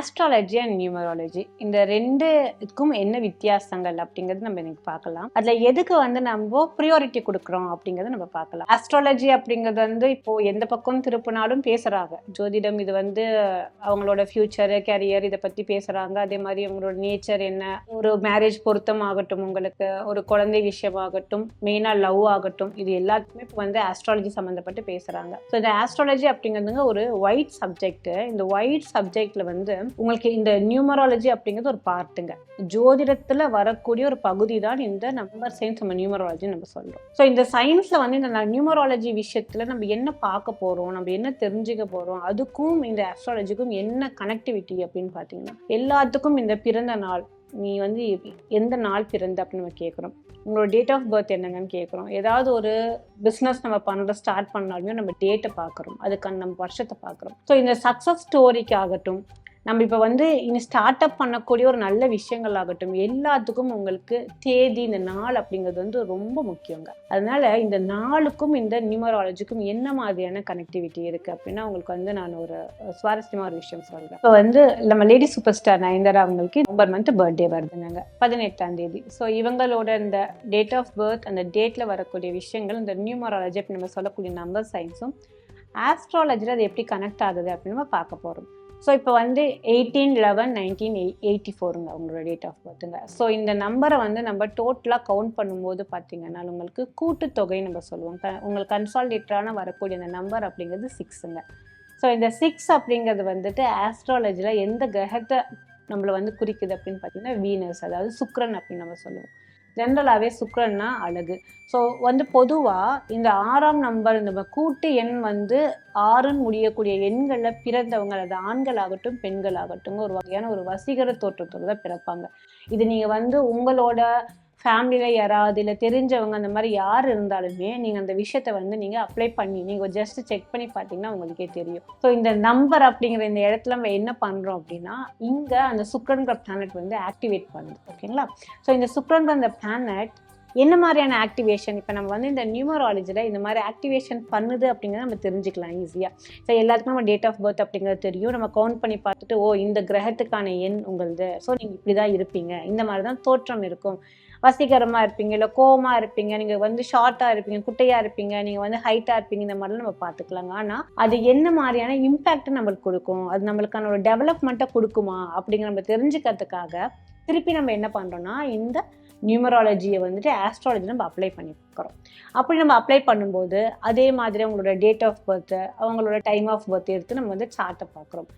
Astrology and numerology இந்த ரெண்டுக்கும் என்ன வித்தியாசங்கள் அப்படிங்கிறது நம்ம இன்னைக்கு பார்க்கலாம். அதில் எதுக்கு வந்து நம்ம ப்ரியாரிட்டி கொடுக்குறோம் அப்படிங்கறத நம்ம பார்க்கலாம். ஆஸ்ட்ராலஜி அப்படிங்கிறது வந்து இப்போ எந்த பக்கம் திருப்பினாலும் பேசுகிறாங்க ஜோதிடம் இது வந்து அவங்களோட ஃப்யூச்சரு கேரியர் இதை பற்றி பேசுகிறாங்க அதே மாதிரி அவங்களோட நேச்சர் என்ன? ஒரு மேரேஜ் பொருத்தம் ஆகட்டும் உங்களுக்கு ஒரு குழந்தை விஷயமாகட்டும் மெயினாக லவ் ஆகட்டும் இது எல்லாத்துக்குமே இப்போ வந்து ஆஸ்ட்ராலஜி சம்மந்தப்பட்டு பேசுகிறாங்க ஸோ இந்த ஆஸ்ட்ராலஜி அப்படிங்கிறதுங்க ஒரு ஒயிட் சப்ஜெக்ட் இந்த ஒயிட் சப்ஜெக்ட்ல வந்து உங்களுக்கு இந்த நியூமராலஜி அப்படிங்கிறது ஒரு பார்ட்டுங்க. ஜோதிடத்தில் வரக்கூடிய ஒரு பகுதி தான் இந்த நம்பர் சயின்ஸ் நம்ம நியூமராலஜி நம்ம சொல்கிறோம் ஸோ இந்த சயின்ஸில் வந்து இந்த நியூமராலஜி விஷயத்தில் நம்ம என்ன பார்க்க போகிறோம் நம்ம என்ன தெரிஞ்சுக்க போகிறோம் அதுக்கும் இந்த ஆஸ்ட்ராலஜிக்கும் என்ன கனெக்டிவிட்டி அப்படின்னு பார்த்தீங்கன்னா எல்லாத்துக்கும் இந்த பிறந்த நாள் நீ வந்து எந்த நாள் பிறந்த அப்படின்னு நம்ம கேட்குறோம் உங்களோட டேட் ஆஃப் பர்த் என்னங்கன்னு கேட்குறோம் ஏதாவது ஒரு பிஸ்னஸ் நம்ம பண்ணுற ஸ்டார்ட் பண்ணாலுமே நம்ம டேட்டை பார்க்குறோம். அதுக்கான நம்ம வருஷத்தை பார்க்குறோம். ஸோ இந்த சக்ஸஸ் ஸ்டோரிக்கு ஆகட்டும் நம்ம இப்போ வந்து இனி ஸ்டார்ட் அப் பண்ணக்கூடிய ஒரு நல்ல விஷயங்கள் ஆகட்டும் எல்லாத்துக்கும் உங்களுக்கு தேதி இந்த நாள் அப்படிங்கிறது வந்து ரொம்ப முக்கியங்க. அதனால இந்த நாளுக்கும் இந்த நியூமராலஜிக்கும் என்ன மாதிரியான கனெக்டிவிட்டி இருக்கு அப்படின்னா உங்களுக்கு வந்து நான் ஒரு சுவாரஸ்யமான ஒரு விஷயம் சொல்றேன். இப்போ வந்து நம்ம லேடி சூப்பர் ஸ்டார் நயன்தாரா அவங்களுக்கு நவம்பர் மந்த் பர்த்டே வருதுங்க. பதினெட்டாம் தேதி. ஸோ இவங்களோட இந்த டேட் ஆஃப் பர்த் அந்த டேட்ல வரக்கூடிய விஷயங்கள் இந்த நியூமராலஜி அப்படி நம்ம சொல்லக்கூடிய நம்பர் சயின்ஸும் ஆஸ்ட்ராலஜியில் அது எப்படி கனெக்ட் ஆகுது அப்படின்னு நம்ம பார்க்க போகிறோம் ஸோ இப்போ வந்து எயிட்டீன் லெவன் நைன்டீன் எயிட்டி ஃபோருங்க அவங்களோட டேட் ஆஃப் பர்த்துங்க ஸோ இந்த நம்பரை வந்து நம்ம டோட்டலாக கவுண்ட் பண்ணும்போது பார்த்தீங்கன்னா உங்களுக்கு கூட்டுத்தொகை நம்ம சொல்லுவோம். உங்களுக்கு கன்சால்டேட்டரான வரக்கூடிய அந்த நம்பர் அப்படிங்கிறது சிக்ஸுங்க ஸோ இந்த சிக்ஸ் அப்படிங்கிறது வந்துட்டு ஆஸ்ட்ராலஜியில் எந்த கிரகத்தை நம்மளை வந்து குறிக்குது அப்படின்னு பார்த்தீங்கன்னா வீனஸ் அதாவது சுக்ரன் அப்படின்னு நம்ம சொல்லுவோம். ஜென்ரலாகவே சுக்கரன்னா அழகு. ஸோ வந்து பொதுவாக இந்த ஆறாம் நம்பர் இந்த கூட்டு எண் வந்து ஆறுன்னு முடியக்கூடிய எண்களில் பிறந்தவங்க அது ஆண்களாகட்டும் பெண்களாகட்டும் ஒரு வகையான ஒரு வசீகர தோற்றத்தோடு தான் பிறப்பாங்க. இது நீங்கள் வந்து உங்களோட ஃபேமிலியில் யாராவது இல்லை தெரிஞ்சவங்க அந்த மாதிரி யார் இருந்தாலுமே நீங்கள் அந்த விஷயத்தை வந்து நீங்கள் அப்ளை பண்ணி நீங்கள் ஜஸ்ட் செக் பண்ணி பார்த்தீங்கன்னா உங்களுக்கே தெரியும். ஸோ இந்த நம்பர் அப்படிங்கிற இந்த இடத்துல நம்ம என்ன பண்ணுறோம் அப்படின்னா இங்கே அந்த சுக்ரன்கிற பிளானட் வந்து ஆக்டிவேட் பண்ணுது ஓகேங்களா ஸோ இந்த சுக்ரன்கிற அந்த பிளானட் என்ன மாதிரியான ஆக்டிவேஷன் இப்போ நம்ம வந்து இந்த நியூமராலஜியில் இந்த மாதிரி ஆக்டிவேஷன் பண்ணுது அப்படிங்கிறத நம்ம தெரிஞ்சுக்கலாம் ஈஸியாக ஸோ எல்லாத்துக்கும் நம்ம டேட் ஆஃப் பர்த் அப்படிங்கிறது தெரியும். நம்ம கவுண்ட் பண்ணி பார்த்துட்டு ஓ இந்த கிரகத்துக்கான எண் உங்களது. ஸோ நீங்கள் இப்படி தான் இருப்பீங்க. இந்த மாதிரி தான் தோற்றம் இருக்கும். வசீகரமாக இருப்பீங்க இல்லை கோவமாக இருப்பீங்க நீங்கள் வந்து ஷார்ட்டாக இருப்பீங்க குட்டையாக இருப்பீங்க நீங்கள் வந்து ஹைட்டாக இருப்பீங்க இந்த மாதிரிலாம் நம்ம பார்த்துக்கலாங்க ஆனால் அது என்ன மாதிரியான இம்பேக்ட் நம்மளுக்கு கொடுக்கும்? அது நம்மளுக்கான ஒரு டெவலப்மெண்ட்டை கொடுக்குமா? அப்படிங்கிற நம்ம தெரிஞ்சுக்கிறதுக்காக திருப்பி நம்ம என்ன பண்ணுறோம்னா இந்த நியூமராலஜியை வந்துட்டு ஆஸ்ட்ராலஜி நம்ம அப்ளை பண்ணிக்கிறோம். அப்படி நம்ம அப்ளை பண்ணும்போது அதே மாதிரி அவங்களோட டேட் ஆஃப் பர்த்து அவங்களோட டைம் ஆஃப் பர்த் எடுத்து நம்ம வந்து சார்ட்டை பார்க்குறோம்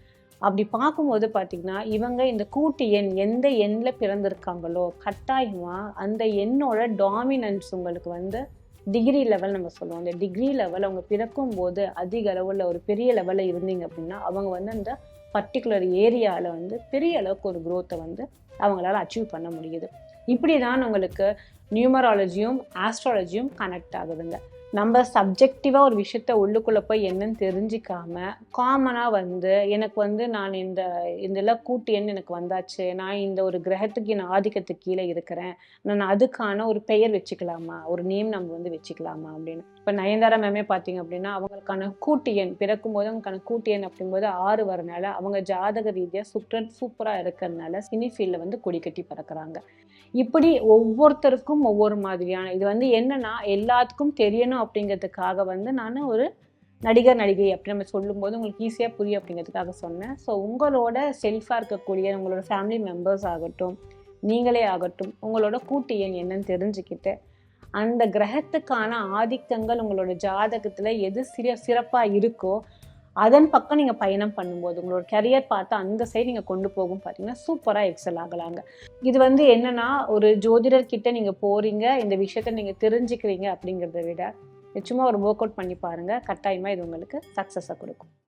அப்படி பார்க்கும்போது பார்த்திங்கன்னா இவங்க இந்த கூட்டு எண் எந்த எண்ணில் பிறந்திருக்காங்களோ கட்டாயமாக அந்த எண்ணோட டாமினன்ஸ் உங்களுக்கு வந்து டிகிரி லெவல் நம்ம சொல்லுவோம். அந்த டிகிரி லெவல் அவங்க பிறக்கும் போது அதிக அளவில் ஒரு பெரிய லெவலில் இருந்தீங்க அப்படின்னா அவங்க வந்து அந்த பர்டிகுலர் ஏரியாவில் வந்து பெரிய அளவுக்கு ஒரு க்ரோத்தை வந்து அவங்களால அச்சீவ் பண்ண முடியுது. இப்படி தான் உங்களுக்கு நியூமராலஜியும் ஆஸ்ட்ராலஜியும் கனெக்ட் ஆகுதுங்க. நம்ம சப்ஜெக்டிவாக ஒரு விஷயத்த உள்ளுக்குள்ளே போய் என்னன்னு தெரிஞ்சிக்காம காமனாக வந்து எனக்கு வந்து நான் இந்த இதெல்லாம் கூட்டு எண் எனக்கு வந்தாச்சு நான் இந்த ஒரு கிரகத்துக்கு நான் ஆதிக்கத்துக்கு கீழே இருக்கிறேன் நான் அதுக்கான ஒரு பெயர் வச்சுக்கலாமா? ஒரு நேம் நம்ம வந்து வச்சுக்கலாமா? அப்படின்னு. இப்போ நயன்தாரா மேமே பார்த்தீங்க அப்படின்னா அவங்களுக்கான கூட்டு எண் பிறக்கும் போது அவங்களுக்கான கூட்டு எண் அப்படிங்கும்போது ஆறு வரனால அவங்க ஜாதக ரீதியாக சுற்றன் சூப்பராக இருக்கிறதுனால சினி ஃபீல்டில் வந்து கொடி கட்டி பறக்கிறாங்க. இப்படி ஒவ்வொருத்தருக்கும் ஒவ்வொரு மாதிரியான இது வந்து என்னன்னா எல்லாத்துக்கும் தெரியணும் அப்படிங்கிறதுக்காக வந்து நான் ஒரு நடிகர் நடிகை அப்படி நம்ம சொல்லும்போது உங்களுக்கு ஈஸியாக புரியும் அப்படிங்கிறதுக்காக சொன்னேன். ஸோ உங்களோட செல்ஃபாக இருக்கக்கூடிய உங்களோட ஃபேமிலி மெம்பர்ஸ் ஆகட்டும் நீங்களே ஆகட்டும் உங்களோட கூட்டு எண் என்னன்னு தெரிஞ்சுக்கிட்டு அந்த கிரகத்துக்கான ஆதிக்கங்கள் உங்களோட ஜாதகத்தில் எது சிற சிறப்பாக இருக்கோ அதன் பக்கம் நீங்கள் பயணம் பண்ணும்போது உங்களோட கரியர் பார்த்து அந்த சைடு நீங்கள் கொண்டு போகும் பார்த்தீங்கன்னா சூப்பராக எக்ஸல் ஆகலாங்க. இது வந்து என்னென்னா ஒரு ஜோதிடர்கிட்ட நீங்கள் போகிறீங்க இந்த விஷயத்த நீங்கள் தெரிஞ்சுக்கிறீங்க அப்படிங்கிறத விட சும்மா ஒரு ஒர்க் அவுட் பண்ணி பாருங்கள் கட்டாயமாக இது உங்களுக்கு சக்ஸஸை கொடுக்கும்.